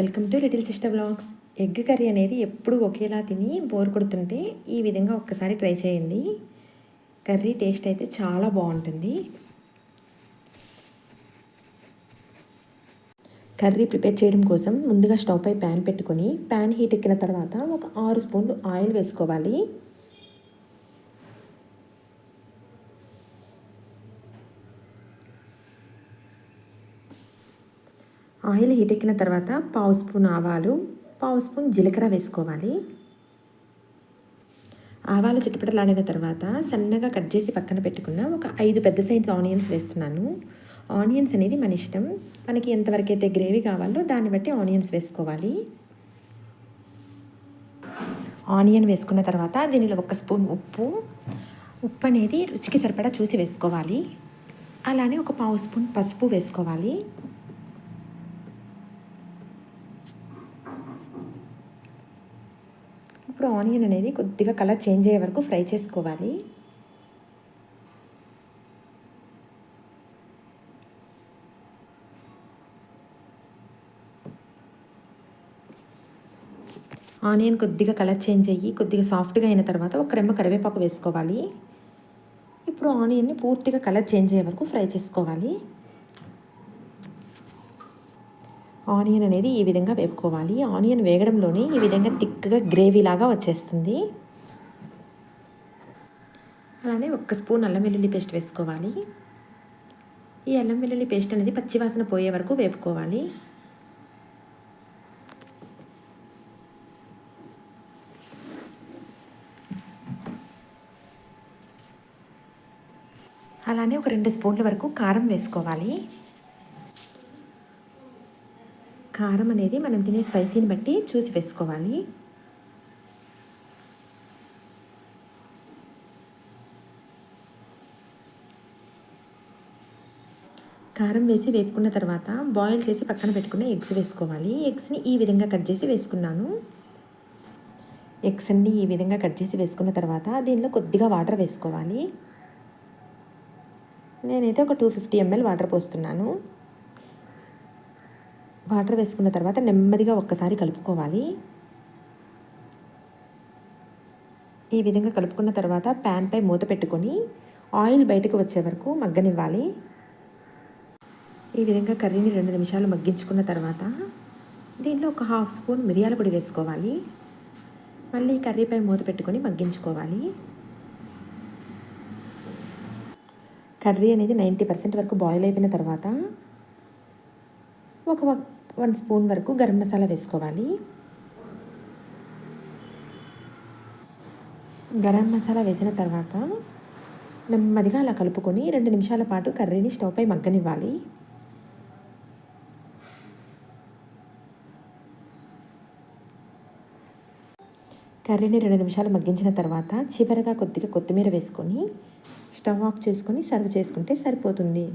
Welcome to little sister blogs egg curry అనేది ఎప్పుడు ఒకేలా తిని బోర్ కొడుతుంటే ఈ విధంగా ఒక్కసారి ట్రై చేయండి. కర్రీ టేస్ట్ అయితే చాలా బాగుంటుంది. కర్రీ ప్రిపేర్ చేయడం కోసం ముందుగా స్టవ్ పై ప్యాన్ పెట్టుకొని ప్యాన్ హీట్ ఎక్కిన తర్వాత ఒక ఆరు స్పూన్లు ఆయిల్ వేసుకోవాలి. ఆయిల్ హీట్ ఎక్కిన తర్వాత పావు స్పూన్ ఆవాలు పావు స్పూన్ జీలకర్ర వేసుకోవాలి. ఆవాలు చిట్టుపటలాడిన తర్వాత సన్నగా కట్ చేసి పక్కన పెట్టుకున్న ఒక ఐదు పెద్ద సైజ్ ఆనియన్స్ వేస్తున్నాను. ఆనియన్స్ అనేది మన ఇష్టం. మనకి ఎంతవరకు అయితే గ్రేవీ కావాలో దాన్ని బట్టి ఆనియన్స్ వేసుకోవాలి. ఆనియన్ వేసుకున్న తర్వాత దీనిలో ఒక స్పూన్ ఉప్పు. ఉప్పు అనేది రుచికి సరిపడా చూసి వేసుకోవాలి. అలానే ఒక పావు స్పూన్ పసుపు వేసుకోవాలి. ఇప్పుడు ఆనియన్ అనేది కొద్దిగా కలర్ చేంజ్ అయ్యే వరకు ఫ్రై చేసుకోవాలి. ఆనియన్ కొద్దిగా కలర్ చేంజ్ అయ్యి కొద్దిగా సాఫ్ట్గా అయిన తర్వాత ఒక రెమ్మ కరివేపాకు వేసుకోవాలి. ఇప్పుడు ఆనియన్ని పూర్తిగా కలర్ చేంజ్ అయ్యే వరకు ఫ్రై చేసుకోవాలి. ఆనియన్ అనేది ఈ విధంగా వేపుకోవాలి. ఆనియన్ వేగడంలోనే ఈ విధంగా థిక్గా గ్రేవీ లాగా వచ్చేస్తుంది. అలానే ఒక్క స్పూన్ అల్లం వెల్లుల్లి పేస్ట్ వేసుకోవాలి. ఈ అల్లం వెల్లుల్లి పేస్ట్ అనేది పచ్చివాసన పోయే వరకు వేపుకోవాలి. అలానే ఒక రెండు స్పూన్ల వరకు కారం వేసుకోవాలి. కారం అనేది మనం తినే స్పైసీని బట్టి చూసి వేసుకోవాలి. కారం వేసి వేపుకున్న తర్వాత బాయిల్ చేసి పక్కన పెట్టుకున్న ఎగ్స్ వేసుకోవాలి. ఎగ్స్ని ఈ విధంగా కట్ చేసి వేసుకున్నాను. ఎగ్స్ అన్ని ఈ విధంగా కట్ చేసి వేసుకున్న తర్వాత దీనిలో కొద్దిగా వాటర్ వేసుకోవాలి. నేనైతే ఒక టూ ఫిఫ్టీ ఎంఎల్ వాటర్ పోస్తున్నాను. వాటర్ వేసుకున్న తర్వాత నెమ్మదిగా ఒక్కసారి కలుపుకోవాలి. ఈ విధంగా కలుపుకున్న తర్వాత ప్యాన్పై మూత పెట్టుకొని ఆయిల్ బయటకు వచ్చే వరకు మగ్గనివ్వాలి. ఈ విధంగా కర్రీని రెండు నిమిషాలు మగ్గించుకున్న తర్వాత దీనిలో ఒక హాఫ్ స్పూన్ మిరియాల పొడి వేసుకోవాలి. మళ్ళీ కర్రీపై మూత పెట్టుకొని మగ్గించుకోవాలి. కర్రీ అనేది నైంటీ పర్సెంట్ వరకు బాయిల్ అయిపోయిన తర్వాత ఒక వన్ స్పూన్ వరకు గరం మసాలా వేసుకోవాలి. గరం మసాలా వేసిన తర్వాత నెమ్మదిగా అలా కలుపుకొని రెండు నిమిషాల పాటు కర్రీని స్టవ్ పై మగ్గనివ్వాలి. కర్రీని రెండు నిమిషాలు మగ్గించిన తర్వాత చివరగా కొద్దిగా కొత్తిమీర వేసుకొని స్టవ్ ఆఫ్ చేసుకొని సర్వ్ చేసుకుంటే సరిపోతుంది.